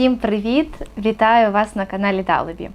Всім привіт! Вітаю вас на каналі Далебі.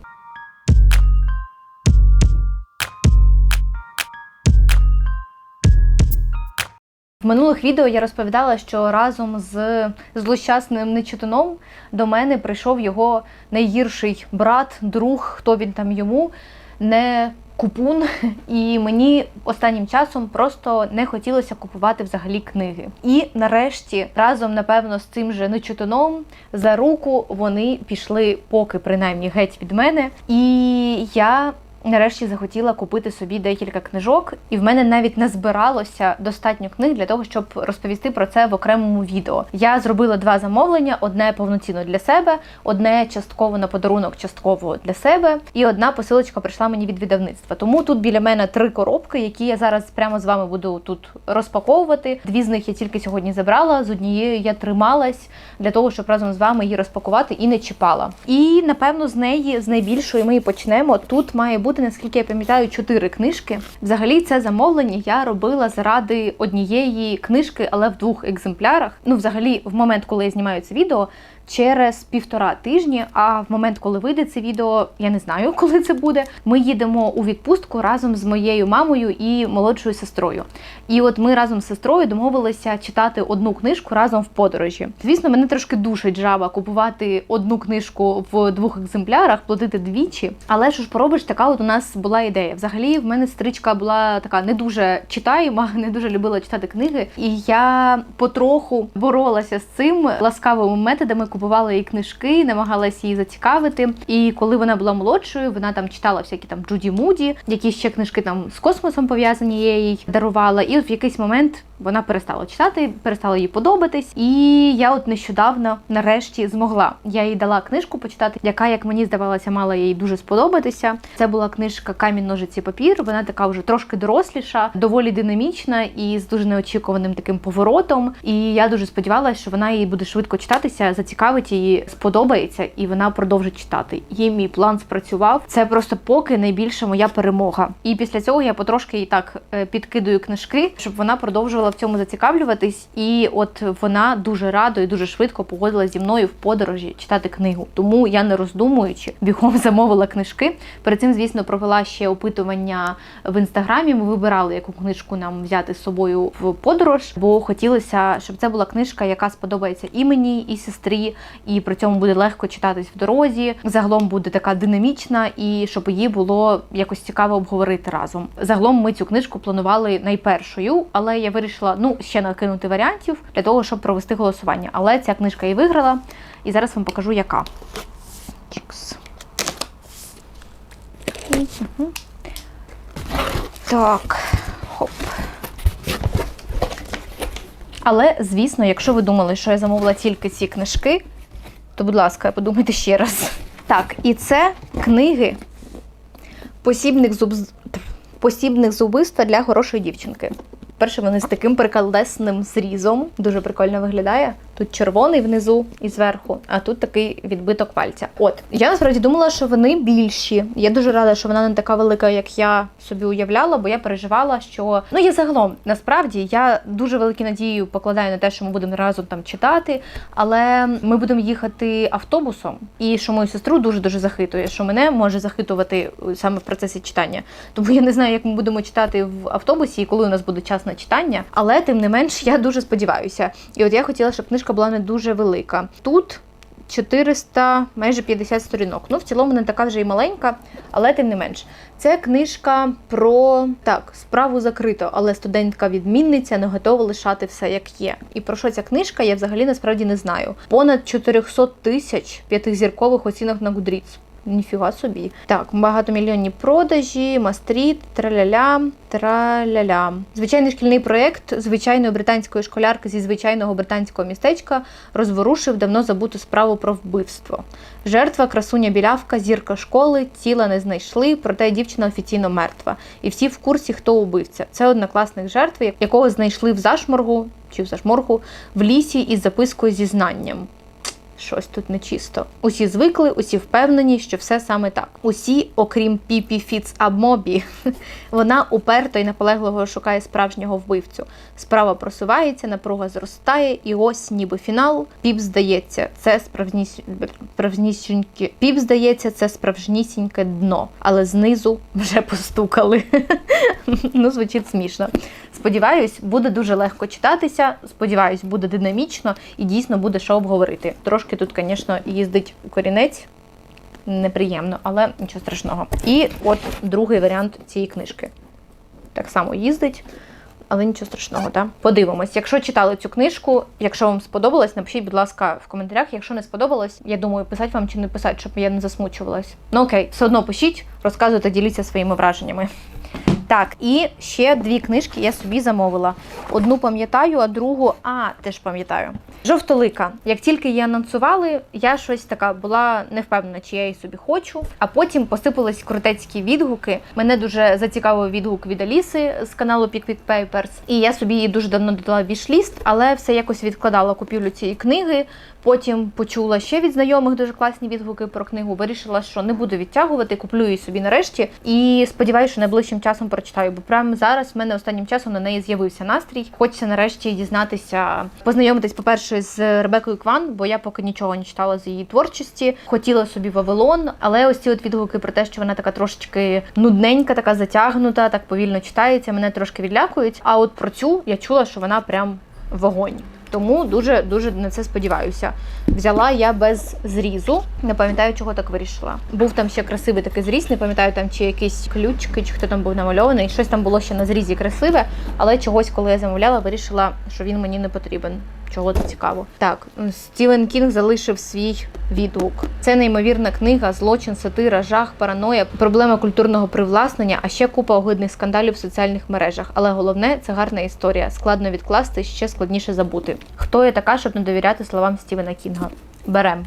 В минулих відео я розповідала, що разом з злощасним нечутуном до мене прийшов його найгірший брат, друг, хто він там йому, не купун. І мені останнім часом просто не хотілося купувати взагалі книги. І нарешті, разом, напевно, з цим же нечутуном за руку вони пішли, поки принаймні геть від мене. І я нарешті захотіла купити собі декілька книжок, і в мене навіть не збиралося достатньо книг для того, щоб розповісти про це в окремому відео. Я зробила два замовлення: одне повноцінно для себе, одне частково на подарунок, частково для себе, і одна посилочка прийшла мені від видавництва. Тому тут біля мене три коробки, які я зараз прямо з вами буду тут розпаковувати. Дві з них я тільки сьогодні забрала, з однією я трималась для того, щоб разом з вами її розпакувати і не чіпала. І напевно з неї, з найбільшої, ми і почнемо. Тут має бути, наскільки я пам'ятаю, чотири книжки. Взагалі, це замовлення я робила заради однієї книжки, але в двох екземплярах. Ну, взагалі, в момент, коли я знімаю це відео. Через півтора тижні, а в момент, коли вийде це відео, я не знаю, коли це буде. Ми їдемо у відпустку разом з моєю мамою і молодшою сестрою. І от ми разом з сестрою домовилися читати одну книжку разом в подорожі. Звісно, мене трошки душить жаба купувати одну книжку в двох екземплярах, платити двічі. Але що ж поробиш, така от у нас була ідея. Взагалі, в мене сестричка була така не дуже читаєма, не дуже любила читати книги. І я потроху боролася з цим ласкавими методами купувала їй книжки, намагалася її зацікавити. І коли вона була молодшою, вона там читала всякі там Джуді Муді, якісь ще книжки там з космосом пов'язані, я їй дарувала. І от в якийсь момент вона перестала читати, перестала їй подобатись. І я от нещодавно нарешті змогла. Я їй дала книжку почитати, яка, як мені здавалося, мала їй дуже сподобатися. Це була книжка Камінь, ножиці, папір. Вона така вже трошки доросліша, доволі динамічна і з дуже неочікуваним таким поворотом. І я дуже сподівалася, що вона її буде швидко читатися, зацікавить її, сподобається, і вона продовжить читати. Їй мій план спрацював. Це просто поки найбільша моя перемога. І після цього я потрошки їй так е, підкидую книжки, щоб вона продовжувала в цьому зацікавлюватись. І от вона дуже радо і дуже швидко погодилась зі мною в подорожі читати книгу. Тому я не роздумуючи, бігом замовила книжки. Перед цим, звісно, провела ще опитування в інстаграмі. Ми вибирали, яку книжку нам взяти з собою в подорож, бо хотілося, щоб це була книжка, яка сподобається і мені, і сестрі, і при цьому буде легко читатись в дорозі. Загалом буде така динамічна, і щоб її було якось цікаво обговорити разом. Загалом ми цю книжку планували найпершою, але я вирішила ну ще накинути варіантів для того, щоб провести голосування. Але ця книжка і виграла, і зараз вам покажу, яка. Чікс. Так, Але, звісно, якщо ви думали, що я замовила тільки ці книжки, то, будь ласка, подумайте ще раз. Так, і це книги посібних зуб... посібних з для хорошої дівчинки. Перше, вони з таким приколесним зрізом. Дуже прикольно виглядає. Тут червоний внизу і зверху, а тут такий відбиток пальця. От я насправді думала, що вони більші. Я дуже рада, що вона не така велика, як я собі уявляла, бо я переживала, що ну я загалом насправді я дуже великі надії покладаю на те, що ми будемо разом там читати, але ми будемо їхати автобусом, і що мою сестру дуже дуже захитує, що мене може захитувати саме в процесі читання. Тому я не знаю, як ми будемо читати в автобусі і коли у нас буде час на читання. Але тим не менш я дуже сподіваюся. І от я хотіла, щоб книжка була не дуже велика. Тут 400, майже 50 сторінок. Ну, в цілому не така вже і маленька, але тим не менш. Це книжка про так, справу закрито, але студентка-відмінниця не готова лишати все як є. І про що ця книжка, я взагалі насправді не знаю. Понад 400 тисяч п'ятизіркових оцінок на Goodreads. Ніфіга собі. Так, багатомільйонні продажі, мастріт, траляля, траляля. Звичайний шкільний проєкт звичайної британської школярки зі звичайного британського містечка розворушив давно забуту справу про вбивство. Жертва, красуня білявка, зірка школи, тіла не знайшли, проте дівчина офіційно мертва. І всі в курсі, хто убивця. Це однокласник жертви, якого знайшли в зашморгу чи в зашморгу в лісі із запискою зі знанням. Щось тут нечисто. Усі звикли, усі впевнені, що все саме так. Усі, окрім Піпі Фіц Абмобі, вона уперто і наполегливо шукає справжнього вбивцю. Справа просувається, напруга зростає, і ось ніби фінал. Піп здається, це справжніс... справжнісіньке. Піп здається, це справжнісіньке дно, але знизу вже постукали. ну, звучить смішно. Сподіваюсь, буде дуже легко читатися. Сподіваюсь, буде динамічно і дійсно буде що обговорити. Трошки тут, звісно, їздить корінець. Неприємно, але нічого страшного. І от другий варіант цієї книжки. Так само їздить, але нічого страшного, так? Подивимось. Якщо читали цю книжку, якщо вам сподобалось, напишіть, будь ласка, в коментарях. Якщо не сподобалось, я думаю, писати вам чи не писати, щоб я не засмучувалась. Ну окей, все одно пишіть, розказуйте, діліться своїми враженнями. Так, і ще дві книжки я собі замовила. Одну пам'ятаю, а другу, а теж пам'ятаю. Жовтолика. Як тільки її анонсували, я щось така була не впевнена, чи я її собі хочу. А потім посипались крутецькі відгуки. Мене дуже зацікавив відгук від Аліси з каналу Pick Pick Papers. І я собі її дуже давно додала вішліст, але все якось відкладала купівлю цієї книги. Потім почула ще від знайомих дуже класні відгуки про книгу. Вирішила, що не буду відтягувати, куплю її собі нарешті. І сподіваюся, що найближчим часом прочитаю. Бо прямо зараз в мене останнім часом на неї з'явився настрій. Хочеться нарешті дізнатися, познайомитись, по-перше, з Ребекою Кван, бо я поки нічого не читала з її творчості. Хотіла собі Вавилон, але ось ці от відгуки про те, що вона така трошечки нудненька, така затягнута, так повільно читається, мене трошки відлякують. А от про цю я чула, що вона прям вогонь. Тому дуже дуже на це сподіваюся. Взяла я без зрізу. Не пам'ятаю, чого так вирішила. Був там ще красивий такий зріз, не пам'ятаю там чи якісь ключки, чи хто там був намальований. Щось там було ще на зрізі красиве, але чогось, коли я замовляла, вирішила, що він мені не потрібен. Чого це цікаво? Так, Стівен Кінг залишив свій відгук. Це неймовірна книга, злочин, сатира, жах, параноя, проблема культурного привласнення, а ще купа огидних скандалів в соціальних мережах. Але головне це гарна історія. Складно відкласти, ще складніше забути. Хто я така, щоб не довіряти словам Стівена Кінга? Берем.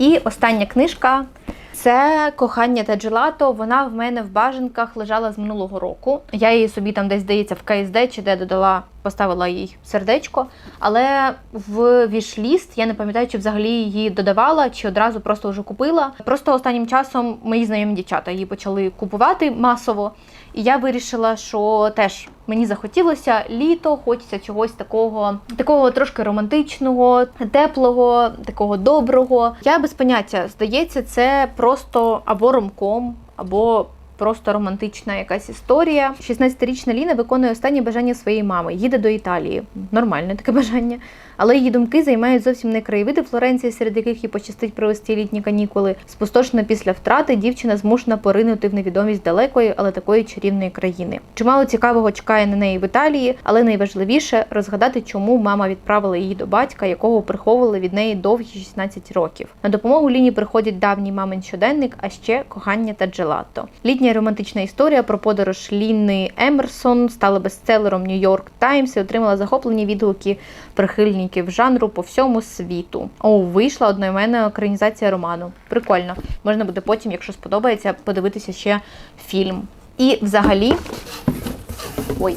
І остання книжка. Це кохання та джелато. Вона в мене в бажанках лежала з минулого року. Я її собі там десь здається в КСД чи де додала, поставила їй сердечко. Але в вішліст я не пам'ятаю, чи взагалі її додавала, чи одразу просто вже купила. Просто останнім часом мої знайомі дівчата її почали купувати масово. І я вирішила, що теж мені захотілося літо, хочеться чогось такого, такого трошки романтичного, теплого, такого доброго. Я без поняття здається, це просто або ромком, або. Просто романтична якась історія. 16-річна Ліна виконує останнє бажання своєї мами. Їде до Італії. Нормальне таке бажання. Але її думки займають зовсім не краєвиди Флоренції, серед яких їй пощастить провести літні канікули. Спустошена після втрати, дівчина змушена поринути в невідомість далекої, але такої чарівної країни. Чимало цікавого чекає на неї в Італії, але найважливіше розгадати, чому мама відправила її до батька, якого приховували від неї довгі 16 років. На допомогу Ліні приходять давній мамин щоденник, а ще кохання та джелато. Літня романтична історія про подорож Ліни Емерсон стала бестселером Нью-Йорк Таймс і отримала захоплені відгуки прихильників жанру по всьому світу. О, вийшла одноіменна екранізація роману. Прикольно. Можна буде потім, якщо сподобається, подивитися ще фільм. І взагалі. Ой,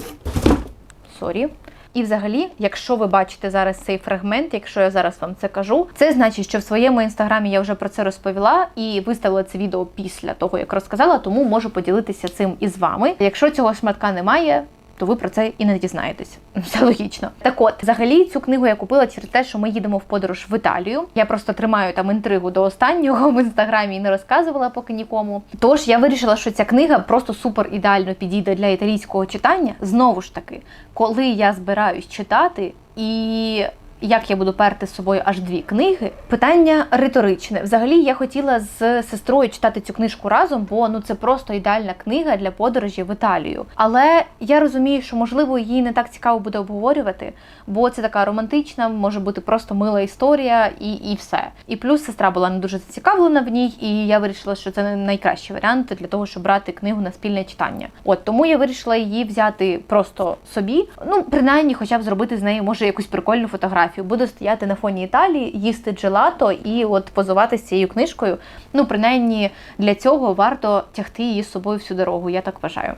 сорі. І, взагалі, якщо ви бачите зараз цей фрагмент, якщо я зараз вам це кажу, це значить, що в своєму інстаграмі я вже про це розповіла і виставила це відео після того, як розказала, тому можу поділитися цим із вами. Якщо цього шматка немає. То ви про це і не дізнаєтесь. Все логічно. Так от, взагалі, цю книгу я купила через те, що ми їдемо в подорож в Італію. Я просто тримаю там інтригу до останнього в інстаграмі і не розказувала поки нікому. Тож я вирішила, що ця книга просто супер ідеально підійде для італійського читання. Знову ж таки, коли я збираюсь читати і як я буду перти з собою аж дві книги. Питання риторичне. Взагалі, я хотіла з сестрою читати цю книжку разом, бо ну це просто ідеальна книга для подорожі в Італію. Але я розумію, що можливо її не так цікаво буде обговорювати, бо це така романтична, може бути просто мила історія і і все. І плюс сестра була не дуже зацікавлена в ній, і я вирішила, що це найкращий варіант для того, щоб брати книгу на спільне читання. От тому я вирішила її взяти просто собі. Ну, принаймні, хоча б зробити з неї може якусь прикольну фотографію фотографію, буду стояти на фоні Італії, їсти джелато і от позувати з цією книжкою. Ну, принаймні, для цього варто тягти її з собою всю дорогу, я так вважаю.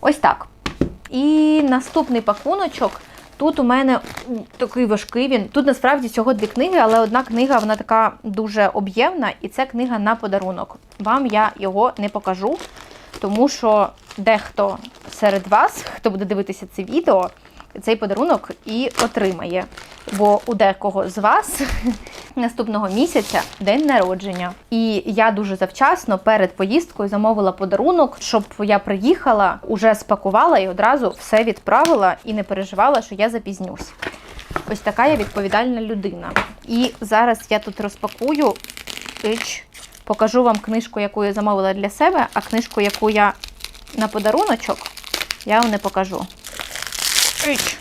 Ось так. І наступний пакуночок Тут у мене такий важкий він. Тут насправді всього дві книги, але одна книга вона така дуже об'ємна, і це книга на подарунок. Вам я його не покажу, тому що дехто серед вас, хто буде дивитися це відео, цей подарунок і отримає. Бо у декого з вас наступного місяця день народження. І я дуже завчасно перед поїздкою замовила подарунок, щоб я приїхала, уже спакувала і одразу все відправила і не переживала, що я запізнюсь. Ось така я відповідальна людина. І зараз я тут розпакую, Ич, покажу вам книжку, яку я замовила для себе, а книжку, яку я на подаруночок, я вам не покажу. Ич.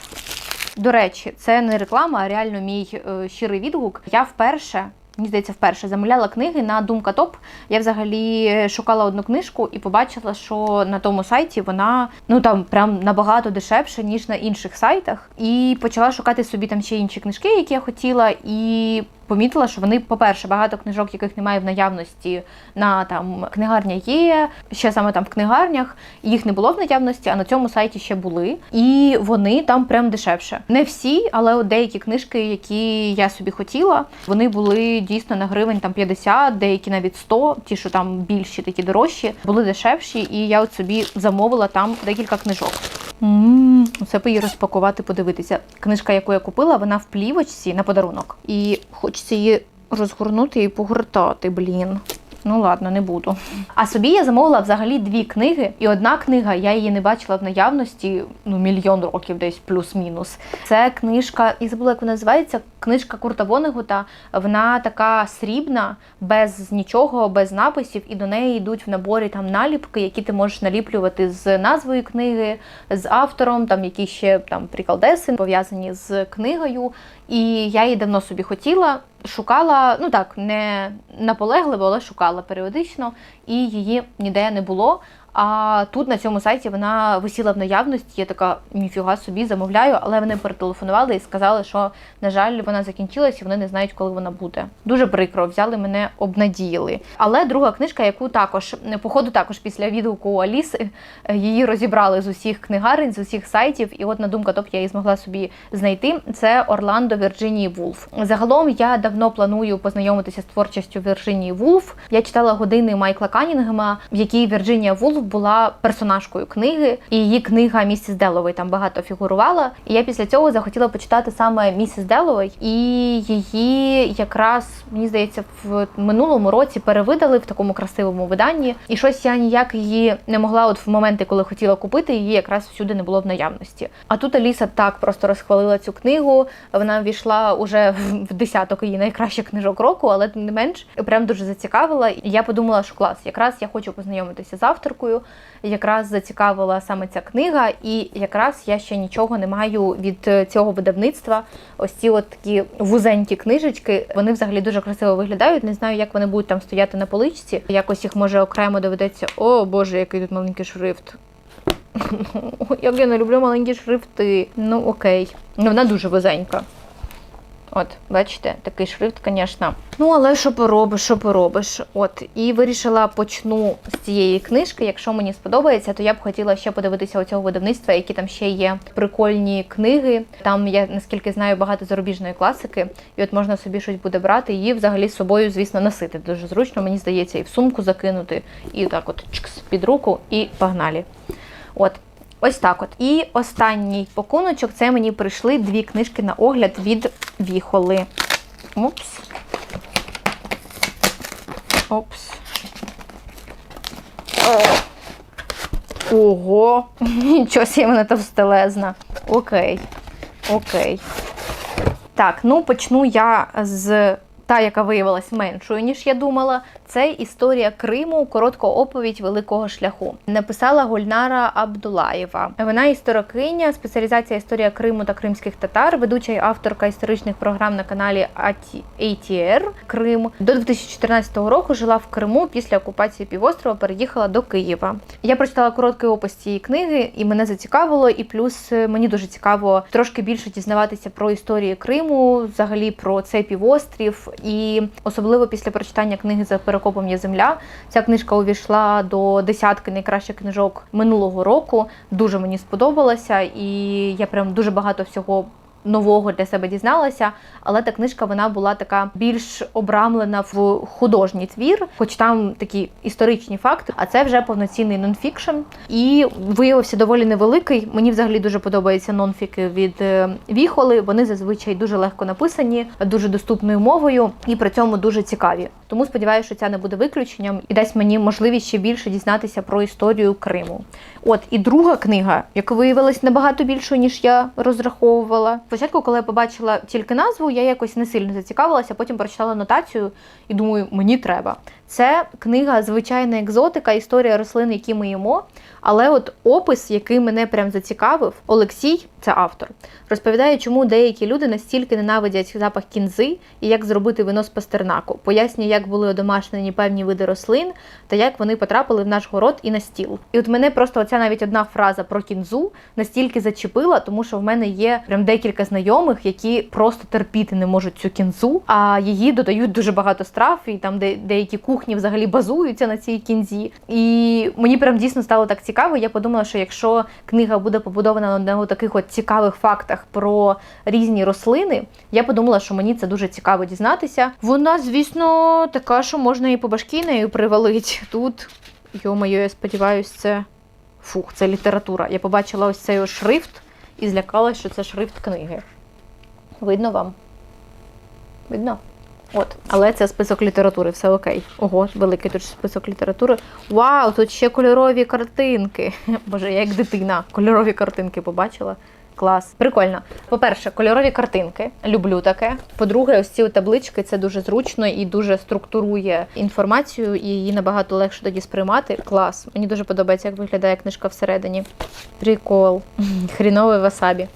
До речі, це не реклама, а реально мій е, щирий відгук. Я вперше. Мені здається, вперше замовляла книги на Думка Топ. Я взагалі шукала одну книжку і побачила, що на тому сайті вона ну там прям набагато дешевше, ніж на інших сайтах. І почала шукати собі там ще інші книжки, які я хотіла, і помітила, що вони, по-перше, багато книжок, яких немає в наявності на там книгарня є, ще саме там в книгарнях. Їх не було в наявності, а на цьому сайті ще були. І вони там прям дешевше. Не всі, але от деякі книжки, які я собі хотіла, вони були дійсно на гривень там 50, деякі навіть 100, ті, що там більші, такі дорожчі, були дешевші, і я от собі замовила там декілька книжок. Це би її розпакувати, подивитися. Книжка, яку я купила, вона в плівочці на подарунок. І хочеться її розгорнути і погортати, блін. Ну ладно, не буду. А собі я замовила взагалі дві книги, і одна книга я її не бачила в наявності ну мільйон років, десь плюс-мінус. Це книжка, і забула, як вона називається. Книжка Курта Вонегута. Вона така срібна, без нічого, без написів, і до неї йдуть в наборі там наліпки, які ти можеш наліплювати з назвою книги, з автором, там які ще там приколдеси пов'язані з книгою. І я її давно собі хотіла, шукала, ну так, не наполегливо, але шукала періодично, і її ніде не було. А тут на цьому сайті вона висіла в наявності. Я така ніфіга собі замовляю, але вони перетелефонували і сказали, що на жаль, вона закінчилась і вони не знають, коли вона буде. Дуже прикро, взяли мене, обнадіяли. Але друга книжка, яку також походу, також після відгуку Аліси е, її розібрали з усіх книгарень, з усіх сайтів, і от на думка топ я її змогла собі знайти. Це Орландо Вірджинії Вулф. Загалом я давно планую познайомитися з творчістю Вірджинії Вулф. Я читала години Майкла Канінгема, в якій Вірджинія Вулф була персонажкою книги, і її книга Місіс Деловей там багато фігурувала. І я після цього захотіла почитати саме Місіс Деловей, і її якраз мені здається в минулому році перевидали в такому красивому виданні. І щось я ніяк її не могла, от в моменти, коли хотіла купити, її якраз всюди не було в наявності. А тут Аліса так просто розхвалила цю книгу. Вона ввійшла уже в десяток її найкращих книжок року, але тим не менш прям дуже зацікавила. І я подумала, що клас, якраз я хочу познайомитися з авторкою. Якраз зацікавила саме ця книга, і якраз я ще нічого не маю від е, цього видавництва. Ось ці от такі вузенькі книжечки. Вони взагалі дуже красиво виглядають. Не знаю, як вони будуть там стояти на поличці. Якось їх може окремо доведеться. О Боже, який тут маленький шрифт. Як я не люблю маленькі шрифти. Ну окей. Ну вона дуже вузенька. От, бачите, такий шрифт, звісно. Ну, але що поробиш, що поробиш. От, і вирішила почну з цієї книжки. Якщо мені сподобається, то я б хотіла ще подивитися у цього видавництва, які там ще є прикольні книги. Там я наскільки знаю багато зарубіжної класики, і от можна собі щось буде брати. Її взагалі з собою, звісно, носити. Дуже зручно, мені здається, і в сумку закинути, і так, от чкс, під руку, і погнали. От. Ось так от. І останній пакуночок це мені прийшли дві книжки на огляд від Віхоли. Опс. О. Ого! Нічого себе вона товстелезна. Окей. Окей. Так, ну почну я з та, яка виявилась меншою, ніж я думала. Це історія Криму, коротка оповідь великого шляху. Написала Гульнара Абдулаєва. Вона історикиня, спеціалізація історія Криму та кримських татар, ведуча і авторка історичних програм на каналі ATR Крим. До 2014 року жила в Криму. Після окупації півострова переїхала до Києва. Я прочитала короткий опис цієї книги, і мене зацікавило. І плюс е, мені дуже цікаво трошки більше дізнаватися про історію Криму, взагалі про цей півострів І особливо після прочитання книги за перекопом є земля. Ця книжка увійшла до десятки найкращих книжок минулого року. Дуже мені сподобалася, і я прям дуже багато всього. Нового для себе дізналася, але та книжка вона була така більш обрамлена в художній твір, хоч там такі історичні факти. А це вже повноцінний нонфікшн. І виявився доволі невеликий. Мені взагалі дуже подобаються нонфіки від е, Віхоли. Вони зазвичай дуже легко написані, дуже доступною мовою і при цьому дуже цікаві. Тому сподіваюся, що ця не буде виключенням і дасть мені можливість ще більше дізнатися про історію Криму. От і друга книга, яка виявилась набагато більшою, ніж я розраховувала. Спочатку, коли я побачила тільки назву, я якось не сильно зацікавилася, потім прочитала нотацію і думаю, мені треба. Це книга Звичайна екзотика, історія рослин, які ми їмо. Але от опис, який мене прям зацікавив, Олексій, це автор, розповідає, чому деякі люди настільки ненавидять запах кінзи і як зробити вино з пастернаку. Пояснює, як були одомашнені певні види рослин та як вони потрапили в наш город і на стіл. І от мене просто оця навіть одна фраза про кінзу настільки зачепила, тому що в мене є прям декілька знайомих, які просто терпіти не можуть цю кінзу, а її додають дуже багато страв, і там де деякі кухні взагалі базуються на цій кінзі. І мені прям дійсно стало так цікаво. Я подумала, що якщо книга буде побудована на таких от цікавих фактах про різні рослини, я подумала, що мені це дуже цікаво дізнатися. Вона, звісно, така, що можна і по башки нею привалить. Тут, йо-моє, я сподіваюся, це фух, це література. Я побачила ось цей шрифт і злякалася, що це шрифт книги. Видно вам? Видно? От, але це список літератури, все окей. Ого, великий тут список літератури. Вау, тут ще кольорові картинки. Боже, я як дитина. Кольорові картинки побачила. Клас, прикольно. По-перше, кольорові картинки. Люблю таке. По-друге, ось ці таблички це дуже зручно і дуже структурує інформацію, і її набагато легше тоді сприймати. Клас. Мені дуже подобається, як виглядає книжка всередині. Прикол. Хрінове васабі.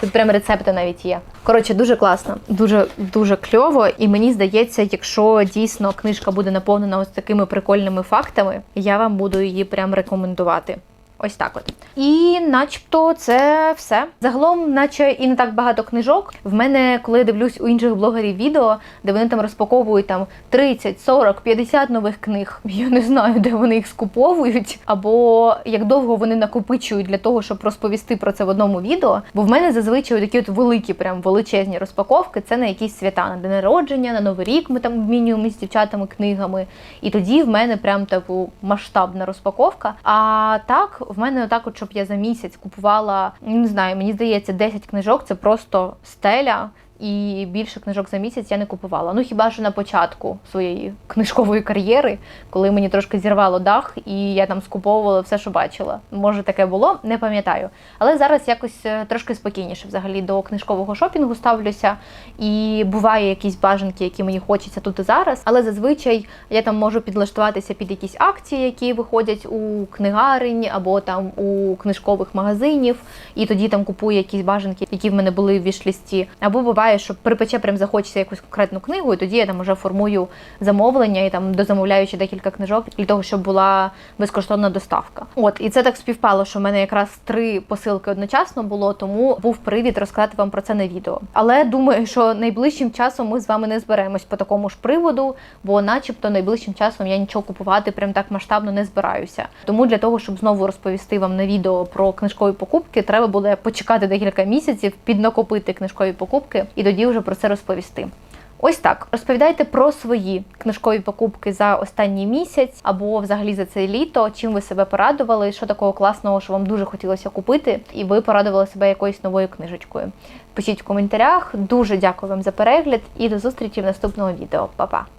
Тут прям рецепти навіть є. Коротше, дуже класно, дуже дуже кльово. І мені здається, якщо дійсно книжка буде наповнена ось такими прикольними фактами, я вам буду її прям рекомендувати. Ось так от. І начебто це все. Загалом, наче і не так багато книжок. В мене, коли я дивлюсь у інших блогерів відео, де вони там розпаковують там 30, 40, 50 нових книг. Я не знаю, де вони їх скуповують, або як довго вони накопичують для того, щоб розповісти про це в одному відео. Бо в мене зазвичай такі от великі, прям величезні розпаковки. Це на якісь свята, на день народження, на новий рік ми там обмінюємося з дівчатами книгами. І тоді в мене прям типу масштабна розпаковка. А так в мене отак, от, щоб я за місяць купувала, не знаю, мені здається, 10 книжок це просто стеля. І більше книжок за місяць я не купувала. Ну хіба що на початку своєї книжкової кар'єри, коли мені трошки зірвало дах, і я там скуповувала все, що бачила. Може, таке було, не пам'ятаю. Але зараз якось е, трошки спокійніше взагалі до книжкового шопінгу ставлюся. І буває якісь бажанки, які мені хочеться тут і зараз. Але зазвичай я там можу підлаштуватися під якісь акції, які виходять у книгарень або там у книжкових магазинів, і тоді там купую якісь бажанки, які в мене були в вішлісті. Або буває буває, що припече прям захочеться якусь конкретну книгу, і тоді я там вже формую замовлення і там дозамовляючи декілька книжок для того, щоб була безкоштовна доставка. От і це так співпало, що в мене якраз три посилки одночасно було, тому був привід розказати вам про це на відео. Але думаю, що найближчим часом ми з вами не зберемось по такому ж приводу, бо, начебто, найближчим часом я нічого купувати прям так масштабно не збираюся. Тому для того, щоб знову розповісти вам на відео про книжкові покупки, треба буде почекати декілька місяців, піднакопити книжкові покупки і тоді вже про це розповісти. Ось так розповідайте про свої книжкові покупки за останній місяць або взагалі за це літо, чим ви себе порадували, що такого класного, що вам дуже хотілося купити, і ви порадували себе якоюсь новою книжечкою. Пишіть в коментарях. Дуже дякую вам за перегляд і до зустрічі в наступному відео. Па-па!